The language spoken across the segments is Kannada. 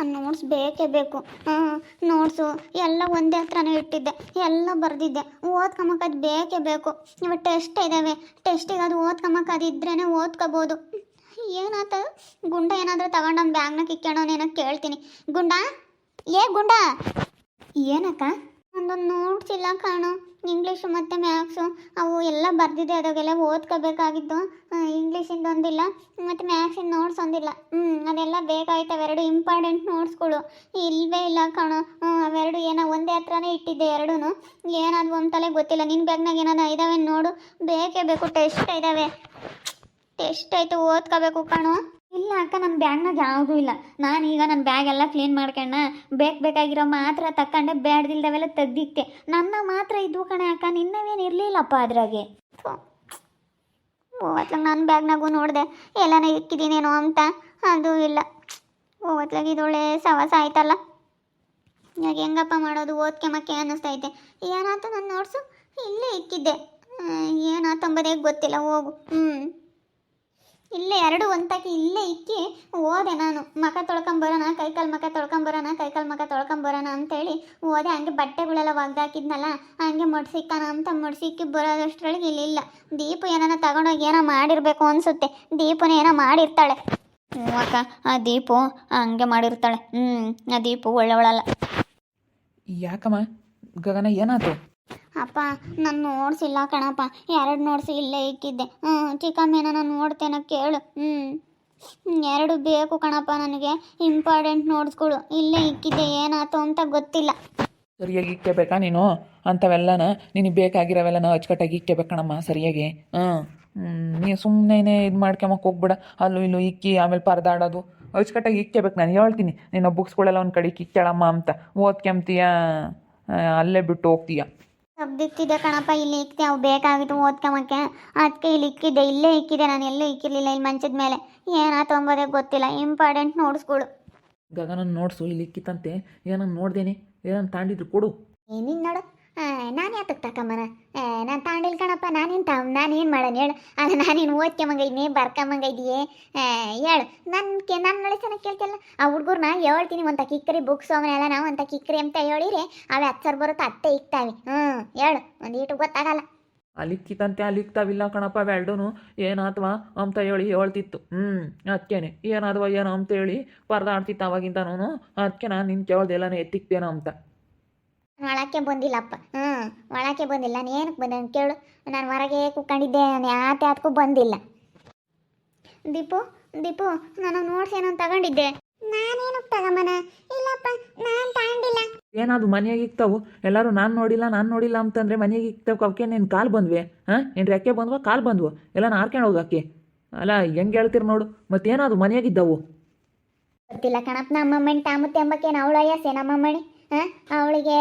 ಆ ನೋಟ್ಸ್ ಬೇಕೇ ಬೇಕು. ನೋಟ್ಸು ಎಲ್ಲ ಒಂದೇ ಹತ್ರನೇ ಇಟ್ಟಿದ್ದೆ. ಎಲ್ಲ ಬರೆದಿದ್ದೆ. ಓದ್ಕೊಂಬಕ್ಕದು ಬೇಕೇ ಬೇಕು. ಇವಾಗ ಟೆಸ್ಟ್ ಇದ್ದಾವೆ ಟೆಸ್ಟಿಗೆ ಅದು ಓದ್ಕೊಂಬಕ್ಕೆ ಅದು ಇದ್ರೇ ಓದ್ಕೋಬೋದು. ಏನಾತ? ಗುಂಡ ಏನಾದರೂ ತಗೊಂಡು ಬ್ಯಾಗ್ನ ಏನಕ್ಕೆ ಕೇಳ್ತೀನಿ. ಗುಂಡ? ಏ ಗುಂಡ? ಏನಕ್ಕ? ನೋಟ್ಸ್ ಇಲ್ಲ ಕಾಣು. ಇಂಗ್ಲೀಷು ಮತ್ತು ಮ್ಯಾಥ್ಸು ಅವು ಎಲ್ಲ ಬರೆದಿದೆ ಅದಾಗೆಲ್ಲ ಓದ್ಕೋಬೇಕಾಗಿದ್ದು ಇಂಗ್ಲೀಷಿಂದ ಒಂದಿಲ್ಲ, ಮತ್ತು ಮ್ಯಾಕ್ಸಿಂದ ನೋಟ್ಸ್ ಒಂದಿಲ್ಲ. ಹ್ಞೂ ಅದೆಲ್ಲ ಬೇಕಾಯ್ತವೆ ಎರಡು ಇಂಪಾರ್ಟೆಂಟ್ ನೋಟ್ಸ್ಗಳು ಇಲ್ಲವೇ ಇಲ್ಲ ಕಾಣು. ಅವೆರಡು ಏನೋ ಒಂದೇ ಹತ್ರನೇ ಇಟ್ಟಿದ್ದೆ ಎರಡೂ ಏನಾದ್ವು ತಲೆ ಗೊತ್ತಿಲ್ಲ. ನಿನ್ನ ಬ್ಯಾಗ್ನಾಗ ಏನಾದ್ರು ಇದಾವೆ ನೋಡು. ಬೇಕೇ ಬೇಕು ಟೆಸ್ಟ್ ಇದ್ದಾವೆ ಟೆಸ್ಟ್ ಆಯಿತು, ಓದ್ಕೋಬೇಕು ಕಣು. ಇಲ್ಲ ಅಕ್ಕ ನನ್ನ ಬ್ಯಾಗ್ನಾಗ ಯಾವುದೂ ಇಲ್ಲ. ನಾನು ಈಗ ನನ್ನ ಬ್ಯಾಗ್ ಎಲ್ಲ ಕ್ಲೀನ್ ಮಾಡ್ಕೊಂಡ ಬೇಕು ಬೇಕಾಗಿರೋ ಮಾತ್ರ ತಕ್ಕಂಡೆ ಬ್ಯಾಡ್ದಿಲ್ದವೆಲ್ಲ ತೆಗ್ದಿಕ್ತೆ ನನ್ನ ಮಾತ್ರ ಇದ್ವು ಕಣೆ ಅಕ್ಕ, ನಿನ್ನವೇನು ಇರಲಿಲ್ಲಪ್ಪ ಅದ್ರಾಗೆ. ಓವತ್ಲಾಗ ನನ್ನ ಬ್ಯಾಗ್ನಾಗೂ ನೋಡಿದೆ, ಎಲ್ಲಾನ ಇಕ್ಕಿದ್ದೀನೇನೋ ಅಂತ. ಅದು ಇಲ್ಲ. ಓವತ್ಲಾಗ ಇದೊಳ್ಳೆ ಸವಾಸ ಆಯ್ತಲ್ಲ. ಇವಾಗ ಹೆಂಗಪ್ಪ ಮಾಡೋದು, ಓದ್ಕೆ ಮಕ್ಕೆ ಅನ್ನಿಸ್ತೈತೆ. ಏನಾಯ್ತು ನಾನು ನೋಡ್ಸು ಇಲ್ಲೇ ಇಕ್ಕಿದ್ದೆ. ಏನಾತಂಬದೇ ಗೊತ್ತಿಲ್ಲ, ಹೋಗು. ಹ್ಞೂ ಇಲ್ಲೇ ಎರಡು ಒಂತಾಕಿ ಇಲ್ಲೇ ಇಕ್ಕಿ ಓದೆ ನಾನು. ಮಖ ತೊಳ್ಕೊಂಬರೋಣ ಕೈಕಾಲು ಮಖ ತೊಳ್ಕೊಂಬರೋಣ ಕೈಕಾಲು ಮಕ ತೊಳ್ಕೊಂಬರೋಣ ಅಂತೇಳಿ ಓದೆ. ಹಂಗೆ ಬಟ್ಟೆಗಳೆಲ್ಲ ಒಗ್ದಾಕಿದ್ನಲ್ಲ, ಹಂಗೆ ಮಡ್ಸಿಕ್ಕಣ ಅಂತ ಮಡ್ಸಿಕ್ಕಿ ಬರೋದಷ್ಟರೊಳಗೆ ಇಲ್ಲಿಲ್ಲ ದೀಪು ಏನಾರ ತಗೊಂಡೋಗಿ ಏನೋ ಮಾಡಿರಬೇಕು ಅನ್ಸುತ್ತೆ. ದೀಪನ ಏನೋ ಮಾಡಿರ್ತಾಳೆ. ಹ್ಞೂ ಅಕ್ಕ, ಆ ದೀಪು ಹಂಗೆ ಮಾಡಿರ್ತಾಳೆ. ಹ್ಞೂ ಆ ದೀಪು ಒಳ್ಳೆವಳಲ್ಲ ಯಾಕಮ್ಮ, ಗಗನ ಏನಾಯ್ತು ಅಪ್ಪ, ನಾನು ನೋಡ್ಸಿಲ್ಲ ಕಣಪ್ಪ. ಎರಡು ನೋಡ್ಸಿ ಇಲ್ಲೇ ಇಕ್ಕಿದ್ದೆ. ಹ್ಞೂ ಚಿಕ್ಕಮ್ಮ ನಾನು ನೋಡ್ತೇನೆ ಕೇಳು. ಹ್ಞೂ ಎರಡು ಬೇಕು ಕಣಪ್ಪ ನನಗೆ. ಇಂಪಾರ್ಟೆಂಟ್ ನೋಟ್ಸ್ಗಳು ಇಲ್ಲೇ ಇಕ್ಕಿದ್ದೆ, ಏನಾಯ್ತು ಅಂತ ಗೊತ್ತಿಲ್ಲ. ಸರಿಯಾಗಿ ಇಕ್ಕಬೇಕಾ ನೀನು? ಅಂಥವೆಲ್ಲನ ನಿನಗೆ ಬೇಕಾಗಿರೋವೆಲ್ಲನ ಅಚ್ಚುಕಟ್ಟಾಗಿ ಇಕ್ಕಬೇಕಣಮ್ಮ ಸರಿಯಾಗಿ. ಹಾಂ ನೀನು ಸುಮ್ಮನೆ ಇದು ಮಾಡ್ಕೊಂಬಕ್ಕೆ ಹೋಗ್ಬಿಡ. ಅಲ್ಲೂ ಇಲ್ಲೂ ಇಕ್ಕಿ, ಆಮೇಲೆ ಪರದಾಡೋದು. ಅಚ್ಚುಕಟ್ಟಾಗಿ ಇಕ್ಕಬೇಕು ನಾನು, ಹೇಳ್ತೀನಿ. ನಿನ್ನ ಬುಕ್ಸ್ಗಳೆಲ್ಲ ಒಂದು ಕಡೆಗೆ ಇಕ್ಕೇಳಮ್ಮ ಅಂತ. ಓದ್ಕೊಂತೀಯ ಅಲ್ಲೇ ಬಿಟ್ಟು ಹೋಗ್ತೀಯ? ಸಬ್ದಿಕ್ಕಿದೆ ಕಣಪ್ಪ ಇಲ್ಲಿ ಇಕ್ತಿ ಅವು ಬೇಕಾಗಿತ್ತು ಓದ್ಕೊಂಬಕ್ಕೆ ಅದಕ್ಕೆ ಇಲ್ಲಿ ಇಕ್ಕಿದ್ದೆ ಇಲ್ಲೇ ಇಕ್ಕಿದೆ ನಾನು ಎಲ್ಲೂ ಇಕ್ಕಿರ್ಲಿಲ್ಲ ಇಲ್ಲಿ ಮಂಚದ ಮೇಲೆ. ಏನಾ ತೊಂಬೋದೇ ಗೊತ್ತಿಲ್ಲ ಇಂಪಾರ್ಟೆಂಟ್ ನೋಟ್ಸ್ಗಳು ಗಗನ ನೋಡ್ಸು ಇಲ್ಲಿ ಇಕ್ಕಿತ್ತಂತೆ. ಏನನ್ನ ನೋಡ್ದೇನೆ? ಏನನ್ನ ತಾಂಡಿದ್ರು ಕೊಡು. ಏನಿನ್ ನೋಡು. ನಾನು ಯಾತಕ್ಕೆ ತಕೊಂಬನ ನಾನು ತಾಂಡಿಲ್ ಕಣಪ್ಪ ನಾನೇನು ತ ನಾನೇನು ಮಾಡೋಣ ಹೇಳು. ಅಲ್ಲ ನಾನೇನು ಓದ್ಕೊಂಬಂಗೈದಿನಿ ಇದೀನಿ ಬರ್ಕೊಂಬಂಗ ಇದೆಯೇ ಹೇಳು. ನನ್ನ ನನ್ನ ಚೆನ್ನಾಗಿ ಕೇಳ್ತಿಲ್ಲ ಆ ಹುಡುಗರ್ನ ಹೇಳ್ತೀನಿ ಒಂದ ಕಿಕ್ಕರಿ ಬುಕ್ಸ್ ಅವನ್ನೆಲ್ಲ ನಾವು ಅಂತ ಕಿಕ್ಕರಿ ಅಂತ ಹೇಳಿರಿ ಅವೇ ಹತ್ತು ಬರುತ್ತೆ ಅತ್ತೆ ಇಕ್ತಾವೆ. ಹ್ಞೂ ಹೇಳು. ಒಂದು ಈಟು ಗೊತ್ತಾಗಲ್ಲ. ಅಲ್ಲಿಕ್ಕಿತಂತೆ ಅಲ್ಲಿಕ್ತಾವಿಲ್ಲ ಕಣಪ್ಪ ಅವೆರಡೂ ಏನಾತ್ವ ಅಂತ ಹೇಳಿ ಹೇಳ್ತಿತ್ತು. ಹ್ಞೂ ಅದಕ್ಕೇನೆ ಏನಾದ್ವ ಏನು ಅಂತ ಹೇಳಿ ಪರದಾಡ್ತಿತ್ತು ಅವಾಗಿಂದನೂ ಅದಕ್ಕೆ ನಾನು ನಿನ್ನ ಎತ್ತಿಕ್ತೇನೋ ಅಂತ. ನಾಳಕ್ಕೆ ಬಂದಿಲ್ಲಪ್ಪ. ಹ್ಞೂ ಒಳಕ್ಕೆ ಬಂದಿಲ್ಲ. ನಾನು ಏನಕ್ಕೆ ಬಂದೆ ಅಂತ ಕೇಳು. ನಾನು ಹೊರಗೆ ಕೂತ್ಕೊಂಡಿದ್ದೆ. ನಾನು ಯಾತೆ ಅದಕ್ಕೂ ಬಂದಿಲ್ಲ. ದೀಪು ದೀಪು ನಾನು ನೋಟ್ಸ್ ಏನೋ ತಗೊಂಡಿದ್ದೆ. ನಾನೇನು ತಗೊಂಬನ? ಇಲ್ಲಪ್ಪ ನಾನು ತಗೊಂಡಿಲ್ಲ. ಏನಾದ್ರು ಮನೆಯಾಗ ಇಕ್ತಾವು? ಎಲ್ಲರೂ ನಾನು ನೋಡಿಲ್ಲ ನಾನು ನೋಡಿಲ್ಲ ಅಂತಂದ್ರೆ ಮನೆಯಾಗ ಇಕ್ತಾವ ಅವಕ್ಕೆ ನೀನು ಕಾಲ್ ಬಂದ್ವೆ? ಹಾಂ? ಏನು ರೆಕ್ಕೆ ಬಂದ್ವ ಕಾಲು ಬಂದ್ವು. ಎಲ್ಲ ನಾರ್ಕೊಂಡು ಹೋಗಕ್ಕೆ ಅಲ್ಲ ಹೆಂಗೆ ಹೇಳ್ತೀರಿ ನೋಡು. ಮತ್ತೇನಾದ್ರು ಮನೆಯಾಗಿದ್ದವು ಗೊತ್ತಿಲ್ಲ ಕಣಪ್ಪ. ನಮ್ಮಮ್ಮನ ತಾಮತ್ತೆ ಅಂಬಕ್ಕೆ ನಾವು ನಮ್ಮಮ್ಮಣಿ? ಹಾಂ ಅವಳಿಗೆ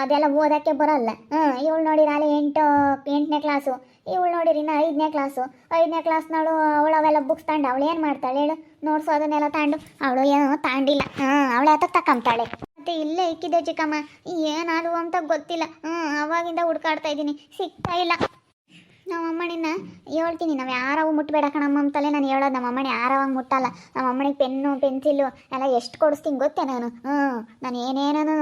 ಅದೆಲ್ಲ ಓದೋಕ್ಕೆ ಬರಲ್ಲ. ಹ್ಞೂ ಇವಳು ನೋಡಿರ ಅಲ್ಲಿ ಎಂಟು, ಎಂಟನೇ ಕ್ಲಾಸು ಇವಳು ನೋಡಿರಿ ಇನ್ನು ಐದನೇ ಕ್ಲಾಸು ಐದನೇ ಕ್ಲಾಸ್ನವಳು ಅವಳು ಅವೆಲ್ಲ ಬುಕ್ಸ್ ತಗೊಂಡು ಅವಳು ಏನು ಮಾಡ್ತಾಳೆ ಹೇಳು? ನೋಡ್ಸು ಅದನ್ನೆಲ್ಲ ತಗೊಂಡು ಅವಳು ಏನೋ ತಾಂಡಿಲ್ಲ ಹ್ಞೂ ಅವಳು ಯಾತಕ್ಕೆ ತಕೊಂತಾಳೆ ಮತ್ತೆ ಇಲ್ಲೇ ಇಕ್ಕಿದೆ ಚಿಕ್ಕಮ್ಮ. ಏನಾದ್ರು ಅಂತ ಗೊತ್ತಿಲ್ಲ. ಹ್ಞೂ ಅವಾಗಿಂದ ಹುಡ್ಕಾಡ್ತಾ ಇದ್ದೀನಿ. ಸಿಗ್ತಾ ಇಲ್ಲ. ನಮ್ಮ ಅಮ್ಮನಿನ ಹೇಳ್ತೀನಿ, ನಾವು ಯಾರವು ಮುಟ್ಬೇಡ ಕಣಮ್ಮ ತಲೆ ನಾನು ಹೇಳೋದು. ನಮ್ಮ ಅಮ್ಮನ ಯಾರವಾಗ ಮುಟ್ಟಲ್ಲ. ನಮ್ಮ ಅಮ್ಮನಿಗೆ ಪೆನ್ನು ಪೆನ್ಸಿಲ್ಲು ಎಲ್ಲ ಎಷ್ಟು ಕೊಡಿಸ್ತೀನಿ ಗೊತ್ತೇ ನಾನು? ಹ್ಞೂ ನಾನು ಏನೇನೂ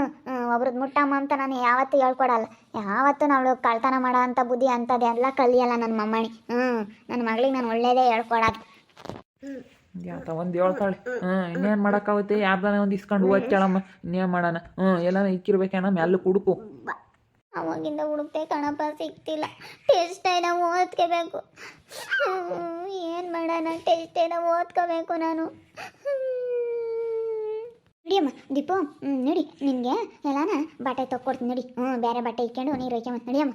ಒಬ್ರದ್ದು ಮುಟ್ಟಮ್ಮ ಅಂತ ನಾನು ಯಾವತ್ತೂ ಹೇಳ್ಕೊಡಲ್ಲ. ಯಾವತ್ತೂ ನಾವು ಕಳ್ತನ ಮಾಡೋ ಅಂಥ ಬುದ್ಧಿ ಅಂಥದ್ದೆಲ್ಲ ಕಲಿಯಲ್ಲ ನನ್ನ ಮಮ್ಮಣಿ. ಹ್ಞೂ ನನ್ನ ಮಗಳಿಗೆ ನಾನು ಒಳ್ಳೇದೇ ಹೇಳ್ಕೊಡೋದು. ಯಾತ, ಒಂದು ಹೇಳ್ತಾಳೆ. ಹ್ಞೂ ಇನ್ನೇನು ಮಾಡೋಕ್ಕಾಗುತ್ತೆ ಯಾರ್ದಾನ ಒಂದು ಇಸ್ಕೊಂಡು ಹೋಗ್ತಾಳಮ್ಮ ಇನ್ನೇನು ಮಾಡೋಣ? ಹ್ಞೂ ಎಲ್ಲಾನ ಇಕ್ಕಿರ್ಬೇಕೇನಮ್ಮ ಎಲ್ಲ ಕುಡುಕು. ಅವಾಗಿಂದ ಹುಡುಕ್ತೆ ಕಣಪ್ಪ ಸಿಗ್ತಿಲ್ಲ. ಟೆಸ್ಟ್ ಏನೋ ಓದ್ಕೋಬೇಕು. ಏನು ಮಾಡೋಣ? ಟೆಸ್ಟ್ ಏನೋ ಓದ್ಕೋಬೇಕು ನಾನು. ನಡಿಯಮ್ಮ ದೀಪು ಹ್ಞೂ ನಡಿ. ನಿನಗೆ ಎಲ್ಲಾನ ಬಟ್ಟೆ ತೊಗೊಡ್ತೀನಿ ನಡಿ. ಹ್ಞೂ ಬೇರೆ ಬಟ್ಟೆ ಇಟ್ಕೊಂಡು ನೀರು ಒಯ್ಕೊಂಬ ನಡಿಯಮ್ಮ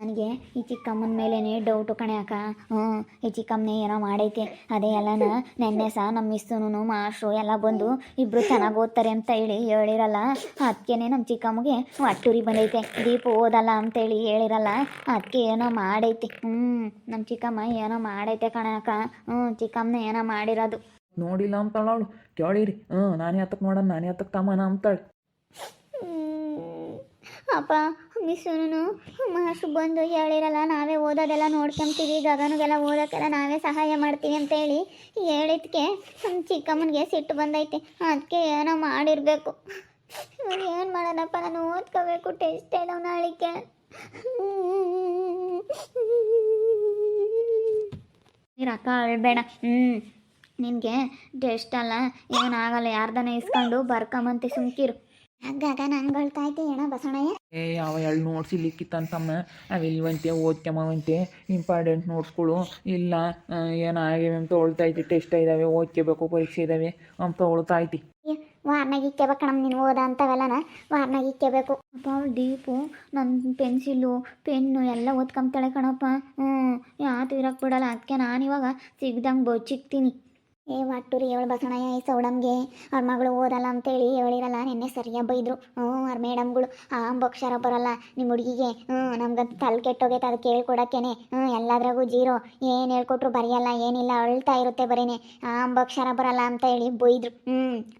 ನನಗೆ ಈ ಚಿಕ್ಕಮ್ಮನ ಮೇಲೇ ಡೌಟು ಕಣೆ ಅಕ್ಕ. ಹ್ಞೂ ಈ ಚಿಕ್ಕಮ್ಮನೇ ಏನೋ ಮಾಡೈತೆ. ಅದೇ ಎಲ್ಲನ ನೆನ್ನೆ ಸಹ ನಮ್ಮ ಮಿಸ್ಸುನು ಮಾಸ್ಟ್ರು ಎಲ್ಲ ಬಂದು ಇಬ್ಬರು ಚೆನ್ನಾಗಿ ಓದ್ತಾರೆ ಅಂತ ಹೇಳಿ ಹೇಳಿರಲ್ಲ. ಅದಕ್ಕೇನೆ ನಮ್ಮ ಚಿಕ್ಕಮ್ಮಗೆ ಹೊಟ್ಟುರಿ ಬಂದೈತೆ. ದೀಪ ಓದಲ್ಲ ಅಂತೇಳಿ ಹೇಳಿರಲ್ಲ. ಅದಕ್ಕೆ ಏನೋ ಮಾಡೈತೆ. ಹ್ಞೂ ನಮ್ಮ ಚಿಕ್ಕಮ್ಮ ಏನೋ ಮಾಡೈತೆ ಕಣೆ ಅಕ್ಕ. ಹ್ಞೂ ಚಿಕ್ಕಮ್ಮನ ಏನೋ ಮಾಡಿರೋದು. ನೋಡಿಲ್ಲ ಅಂತಾಳು ಕೇಳಿರಿ. ಹ್ಞೂ ನಾನೇ ಹತ್ತಕ್ಕೆ ನೋಡೋಣ, ನಾನೇ ಹತ್ತಕ್ಕೆ ತಮ್ಮನ ಅಂತಾಳೆ. ಅಪ್ಪ ಮಿಸ್ಸುನು ಮಾಸ್ಟ್ರು ಬಂದು ಹೇಳಿರಲ್ಲ, ನಾವೇ ಓದೋದೆಲ್ಲ ನೋಡ್ಕೊಂತೀವಿ, ಗಗನಿಗೆಲ್ಲ ಓದೋಕ್ಕೆಲ್ಲ ನಾವೇ ಸಹಾಯ ಮಾಡ್ತೀವಿ ಅಂತ ಹೇಳಿ ಹೇಳಿದ್ಕೆ ನಮ್ಮ ಚಿಕ್ಕಮ್ಮನಿಗೆ ಸಿಟ್ಟು ಬಂದೈತೆ. ಅದಕ್ಕೆ ಏನೋ ಮಾಡಿರಬೇಕು. ಏನು ಮಾಡೋಣಪ್ಪ ನಾನು ಓದ್ಕೋಬೇಕು, ಟೆಸ್ಟ್ ಎಲ್ಲ ನಾಳಿಕೆ ಅಕ್ಕ ಅಳ್ಬೇಡ ಹ್ಞೂ ನಿನಗೆ ಟೆಸ್ಟ್ ಅಲ್ಲ, ಏನಾಗಲ್ಲ, ಯಾರ್ದನ ಇಸ್ಕೊಂಡು ಬರ್ಕೊಂಬಂತೆ ಸುಮ್ಕಿರು. ಆಗಾಗ ನಂಗೆ ಐತೆ ಏನ ಬಸವಣ್ಣಯ್ಯ. ಏ ಯಾವ ಎರಡು ನೋಟ್ಸ್ ಇಲ್ಲಿಕ್ಕಿತ್ತಂತಮ್ಮ ಅವಿಲ್ವಂತೆ ಓದ್ಕೊಂಬವಂತೆ ಇಂಪಾರ್ಟೆಂಟ್ ನೋಟ್ಸ್ಗಳು ಇಲ್ಲ ಏನಾಗಿವೆ ಅಂತ ತೊಳ್ತೈತಿ ಟೆಸ್ಟ್ ಇದ್ದಾವೆ ಓದ್ಕೋಬೇಕು ಪರೀಕ್ಷೆ ಇದ್ದಾವೆ ಅಂತ ತೊಳ್ತೈತಿ ವಾರ್ನಾಗ ಇಕ್ಕಬೇಕು ನಮ್ಮ ನೀನು ಓದ ಅಂತವೆಲ್ಲನ? ವಾರ್ನಾಗ ಇಕ್ಕಬೇಕು ಅಪ್ಪ ಡೀಪು ನನ್ನ ಪೆನ್ಸಿಲು ಪೆನ್ನು ಎಲ್ಲ ಓದ್ಕೊಂತಾಳೆ ಕಣಪ್ಪ. ಹ್ಞೂ ಯಾತು ಇರಕ್ಕೆ ಬಿಡಲ್ಲ ಅದಕ್ಕೆ ನಾನು ಇವಾಗ ಸಿಗ್ದಂಗೆ ಬಚ್ಚಿಕ್ತೀನಿ. ಏ ಒಟ್ಟುರಿ ಹೇಳು ಬಸಣಯ್ಯ ಈ ಸೌಡಮ್ಗೆ ಅವ್ರ ಮಗಳು ಓದಲ್ಲ ಅಂತೇಳಿ ಹೇಳಿರಲ್ಲ, ನಿನ್ನೆ ಸರಿಯಾಗಿ ಬೈದರು. ಹ್ಞೂ, ಅವ್ರ ಮೇಡಮ್ಗಳು, ಆ ಅಂಬಕ್ಷರ ಬರಲ್ಲ ನಿಮ್ಮ ಹುಡುಗಿಗೆ. ಹ್ಞೂ, ನಮ್ಗಂತ ತಲೆ ಕೆಟ್ಟೋಗೈತೆ, ಅದು ಕೇಳ್ಕೊಡೋಕ್ಕೇನೆ. ಹ್ಞೂ, ಎಲ್ಲದ್ರಾಗೂ ಜೀರೋ. ಏನು ಹೇಳ್ಕೊಟ್ರು ಬರೆಯಲ್ಲ, ಏನಿಲ್ಲ, ಅಳ್ತಾ ಇರುತ್ತೆ ಬರೀನೆ. ಆ ಅಂಬಕ್ಷರ ಬರಲ್ಲ ಅಂತ ಹೇಳಿ ಬೈದ್ರು. ಹ್ಞೂ,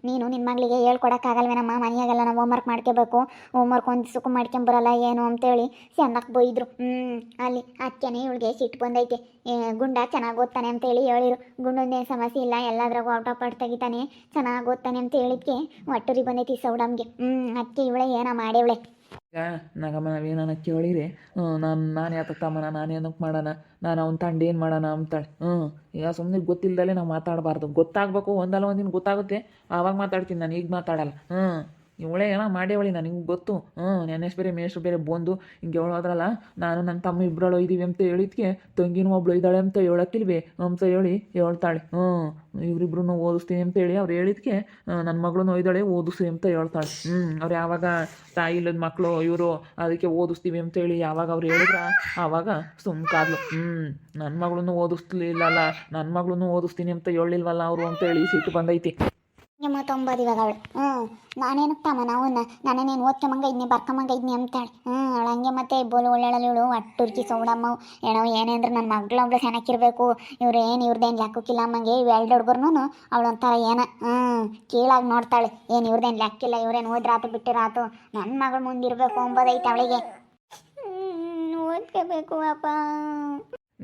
ನೀನು ನಿನ್ನ ಮಗಳಿಗೆ ಹೇಳ್ಕೊಡಕ್ಕಾಗಲ್ವೇನಮ್ಮ, ಮನೆಯಾಗೆಲ್ಲ ನಾವು ಹೋಮ್ವರ್ಕ್ ಮಾಡ್ಕೋಬೇಕು. ಹೋಮ್ವರ್ಕ್ ಒಂದು ಸುಖ ಮಾಡ್ಕೊಂಬರಲ್ಲ ಏನು ಅಂತೇಳಿ ಚೆನ್ನಕ್ಕೆ ಬೈದ್ರು. ಹ್ಞೂ, ಅಲ್ಲಿ ಅದಕ್ಕೇನೆ ಇವಳಿಗೆ ಸಿಟ್ಟು ಬಂದೈತೆ. ಗುಂಡ ಚೆನ್ನಾಗಿ ಓದ್ತಾನೆ ಅಂತೇಳಿ ಹೇಳಿರು. ಗುಂಡೊಂದೇನು ಸಮಸ್ಯೆ ಇಲ್ಲ ಎಲ್ಲದ್ರಾಗೂ ಔಟ್ ಆಫ್ ಪಾರ್ಟ್ ತೆಗಿತಾನೆ, ಚೆನ್ನಾಗಿ ಓದ್ತಾನೆ ಅಂತ ಹೇಳಿದ್ಕೆ ಒಟ್ಟುರಿ ಬಂದೈತಿ ಸೌಡಮ್ಗೆ. ಹ್ಞೂ ಅಕ್ಕಿ ಇವಳೆ, ಏನೋ ಮಾಡೇವಳೆ ಈಗ ನಗಮ್ಮ ನಾವೇನ ಕೇಳಿರಿ? ಹ್ಞೂ ನಾನು ನಾನು ಯಾತಕ್ಕೆ ತಮ್ಮನ, ನಾನು ಏನಕ್ಕೆ ಮಾಡೋಣ ನಾನು ಅವ್ನ್ ತಂಡ ಏನು ಮಾಡೋಣ ಅಂತಾಳೆ. ಹ್ಞೂ ಈಗ ಸುಮ್ಮನೆ ಗೊತ್ತಿಲ್ದಲೆ ನಾವು ಮಾತಾಡಬಾರ್ದು. ಗೊತ್ತಾಗಬೇಕು, ಒಂದಲ್ಲ ಒಂದಿನ ಗೊತ್ತಾಗುತ್ತೆ. ಆವಾಗ ಮಾತಾಡ್ತೀನಿ ನಾನು, ಈಗ ಮಾತಾಡಲ್ಲ. ಹ್ಞೂ ಇವಳೆ ಏನೋ ಮಾಡ್ಯವಳಿ ನನಗೆ ಗೊತ್ತು. ಹ್ಞೂ ನೆನೆಸ್ ಬೇರೆ ಮೇಷ್ರು ಬೇರೆ ಬಂದು ಹಿಂಗೆ ಹೇಳೋದ್ರಲ್ಲ ನಾನು ನನ್ನ ತಮ್ಮ ಇಬ್ಬರಳು ಇದ್ದೀವಿ ಅಂತ ಹೇಳಿದ್ಕೆ ತಂಗಿನೂ ಒಬ್ಳು ಇದ್ದಾಳೆ ಅಂತ ಹೇಳಕ್ಕಿಲ್ವೇ? ಅಂತ ಹೇಳಿ, ಹೇಳ್ತಾಳೆ. ಹ್ಞೂ ಇವರಿಬ್ರು ಓದಿಸ್ತೀನಿ ಅಂತ ಹೇಳಿ ಅವ್ರು ಹೇಳಿದ್ಕೆ ನನ್ನ ಮಗಳನ್ನೂ ಒಯ್ದಾಳೆ ಓದಿಸಿ ಅಂತ ಹೇಳ್ತಾಳೆ. ಹ್ಞೂ ಅವ್ರು ಯಾವಾಗ ತಾಯಿ ಇಲ್ಲದ ಮಕ್ಕಳು ಇವರು ಅದಕ್ಕೆ ಓದಿಸ್ತೀವಿ ಅಂತ ಹೇಳಿ ಯಾವಾಗ ಅವ್ರು ಹೇಳಿದ್ರ ಆವಾಗ ಸುಮ್ಕಾದ್ಲು ಹ್ಞೂ ನನ್ನ ಮಗಳನ್ನೂ ಓದಿಸ್ಲಿಲ್ಲಲ್ಲ ನನ್ನ ಮಗಳನ್ನೂ ಓದಿಸ್ತೀನಿ ಅಂತ ಹೇಳಿಲ್ವಲ್ಲ ಅವರು ಅಂತೇಳಿ ಸಿಟ್ಟು ಬಂದೈತಿ. ಎಂಬತ್ತೊಂಬತ್ತು ಇವಾಗ ಅವಳು. ಹ್ಞೂ ನಾನೇನಕ್ಕೆ ತಮ್ಮ ನಾವನ್ನ ನಾನೇನೇನು ಓದ್ಕೊಂಬಂಗ ಇದ್ನಿ ಬರ್ಕೊಂಬಂಗ ಇದ್ನಿ ಅಂತಾಳೆ. ಹ್ಞೂ, ಅವಳು ಹಂಗೆ ಮತ್ತೆ ಬೋಲು ಒಳ್ಳೆಳಲು ಇವಳು ಒಟ್ಟುರ್ಕಿ ಸೌಡಮ್ಮ. ಏನೋ, ಏನೇ ಅಂದ್ರೆ ನನ್ನ ಮಗಳೊಬ್ಳು ಸಣ್ಣಕ್ಕಿರಬೇಕು ಇವ್ರು ಏನು ಇವ್ರದ್ದೇನು ಲೆಕ್ಕಕ್ಕಿಲ್ಲ ಅಮ್ಮಂಗೆ. ಇವು ಎರಡು ಹುಡುಗರ್ನು ಅವಳು ಒಂಥರ ಏನ. ಹ್ಞೂ, ಕೀಳಾಗಿ ನೋಡ್ತಾಳೆ. ಏನು ಇವ್ರದ್ದೇನು ಲೆಕ್ಕಿಲ್ಲ ಇವ್ರೇನು ಓದ್ರಾತು ಬಿಟ್ಟಿರಾತು ನನ್ನ ಮಗಳು ಮುಂದಿರಬೇಕು ಅಂಬೋದೈತೆ ಅವಳಿಗೆ. ಓದ್ಕೋಬೇಕು ಅಪ್ಪ.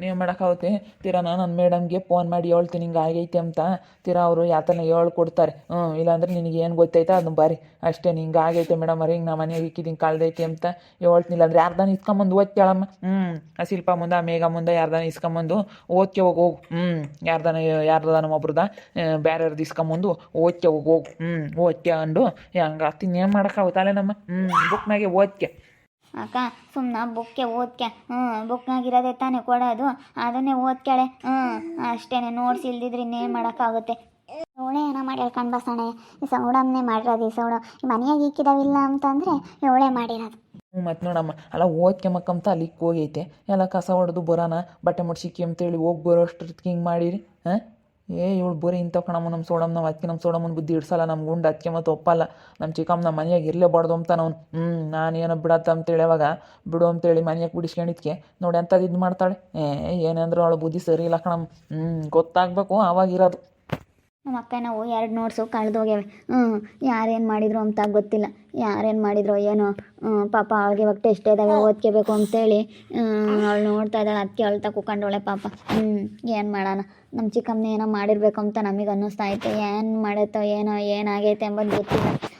ನೀವು ಮಾಡೋಕ್ಕಾಗುತ್ತೆ ತೀರಾ, ನಾನು ನನ್ನ ಮೇಡಮ್ಗೆ ಫೋನ್ ಮಾಡಿ ಹೇಳ್ತೀನಿ, ಹಿಂಗೆ ಆಗೈತೆ ಅಂತ. ತೀರಾ, ಅವರು ಯಾತನ ಹೇಳ್ಕೊಡ್ತಾರೆ. ಹ್ಞೂ ಇಲ್ಲಾಂದ್ರೆ ನಿನಗೆ ಏನು ಗೊತ್ತೈತೆ ಅದನ್ನ ಬಾರಿ. ಅಷ್ಟೇ ಹಿಂಗೆ ಆಗೈತೆ ಮೇಡಮ್ ಅವ್ರಿ, ಹಿಂಗೆ ನಮ್ಮ ಮನೆಗೆ ಇಕ್ಕಿದ್ದೀನಿ ಕಳ್ದೈತೆ ಅಂತ ಹೇಳ್ತೀನಿ ಅಂದ್ರೆ ಯಾರ್ದಾನ ಇಸ್ಕೊಂಬಂದು ಓದ್ತಾಳಮ್ಮ ಹ್ಞೂ ಆ ಶಿಲ್ಪ ಮುಂದೆ ಮೇಘ ಮುಂದೆ ಯಾರ್ದಾನ ಇಸ್ಕೊಂಬಂದು ಓದ್ಕೆ ಹೋಗಿ ಹೋಗು. ಹ್ಞೂ ಯಾರ್ದಾನ ಯಾರ್ದಾನ ಒಬ್ರದ ಬೇರೆಯವ್ರದ್ದು ಇಸ್ಕೊಂಬಂದು ಓದ್ಕೆ ಹೋಗಿ ಹೋಗು. ಹ್ಞೂ ಓದ್ಕೆ ಅಂಡು ಹಂಗೆ ಇನ್ನೇನು ಮಾಡೋಕ್ಕಾಗುತ್ತಲ್ಲ ನಮ್ಮ ಹ್ಞೂ ಬುಕ್ನಾಗೆ ಓದ್ಕೆ ಅಕ್ಕ ಸುಮ್ಮನೆ ಬುಕ್ಕೆ ಓದ್ಕೆ ಹ್ಞೂ ಬುಕ್ನಾಗಿರೋದೇ ತಾನೇ ಕೊಡೋದು. ಅದನ್ನೇ ಓದ್ಕ್ಯಾಳೆ ಹ್ಞೂ ಅಷ್ಟೇ ನೋಟ್ಸ್ ಇಲ್ದಿದ್ರೆ ಇನ್ನೇನು ಮಾಡೋಕ್ಕಾಗುತ್ತೆ? ಇವಳೆ ಏನೋ ಮಾಡಿ ಹೇಳ್ಕೊಂಡು ಬಸಣೆ, ಈ ಸೌಡಮ್ಮನೇ ಮಾಡಿರೋದು, ಈ ಸೌಡ. ಮನೆಯಾಗ ಇಕ್ಕಿದಾವಿಲ್ಲ ಅಂತಂದರೆ ಇವಳೆ ಮಾಡಿರೋದು. ಹ್ಞೂ ಮತ್ತು ನೋಡಮ್ಮ, ಅಲ್ಲ ಓದ್ಕೆಮಕ್ಕಂತ ಅಲ್ಲಿಗೆ ಹೋಗೈತೆ. ಎಲ್ಲ ಕಸ ಹೊಡೆದು ಬರೋಣ, ಬಟ್ಟೆ ಮುಡ್ಸಿಕ್ಕಿ ಅಂತೇಳಿ ಹೋಗಿ ಬರೋ ಅಷ್ಟೊತ್ತಿಗೆ ಹಿಂಗೆ ಮಾಡಿರಿ, ಹಾಂ? ಏ, ಇವಳು ಬರೀ ಇಂಥವು ಕಣಮ್ಮ ನಮ್ಮ ಸೋಡಮ್ಮ, ನಾವು ಅದಕ್ಕೆ ನಮ್ಮ ಸೋಡಮ್ಮನ ಬುದ್ಧಿ ಇಡ್ಸಲ್ಲ ನಮ್ಮ ಗುಂಡು ಅದಕ್ಕೆ ಮತ್ತು ಒಪ್ಪಲ್ಲ. ನಮ್ಮ ಚಿಕ್ಕಮ್ಮ ನಮ್ಮ ಮನೆಯಾಗ ಇರಲೇಬಾರ್ದು ಅಂತ ನಾವು ಹ್ಞೂ ನಾನು ಏನೋ ಬಿಡತ್ತ ಅಂತೇಳಿ ಅವಾಗ, ಬಿಡು ಅಂತೇಳಿ ಮನೆಯಾಗ ಬಿಡಿಸ್ಕೊಂಡಿದ್ಕೆ. ನೋಡಿ ಅಂಥದ್ದು ಇದು ಮಾಡ್ತಾಳೆ. ಏ ಏನಂದ್ರೆ ಅವಳು ಬುದ್ಧಿ ಸರಿ ಇಲ್ಲ ಕಣಮ್ಮ. ಹ್ಞೂ ಗೊತ್ತಾಗಬೇಕು ಆವಾಗ ಇರೋದು. ನಮ್ಮ ಅಕ್ಕ ನಾವು ಎರಡು ನೋಟ್ಸು ಕಳೆದೋಗ್ಯವೆ ಹ್ಞೂ, ಯಾರೇನು ಮಾಡಿದ್ರು ಅಂತ ಗೊತ್ತಿಲ್ಲ. ಯಾರೇನು ಮಾಡಿದ್ರು ಏನೋ? ಪಾಪ ಅವಳಿಗೆ ಇವಾಗ ಟೆಸ್ಟ್ ಇದ್ದಾವೆ ಓದ್ಕೋಬೇಕು ಅಂತೇಳಿ ಅವಳು ನೋಡ್ತಾ ಇದ್ದಾಳೆ ಅದಕ್ಕೆ ಅಳ್ತಾ ಕೂಕೊಂಡವಳೆ ಪಾಪ. ಹ್ಞೂ, ಏನು ಮಾಡೋಣ? ನಮ್ಮ ಚಿಕ್ಕಮ್ಮನ ಏನೋ ಮಾಡಿರಬೇಕು ಅಂತ ನಮಗೆ ಅನ್ನಿಸ್ತಾ ಐತೆ ಏನು ಮಾಡುತ್ತೋ, ಏನೋ, ಏನಾಗೈತೆ ಎಂಬುದು ಗೊತ್ತಿಲ್ಲ.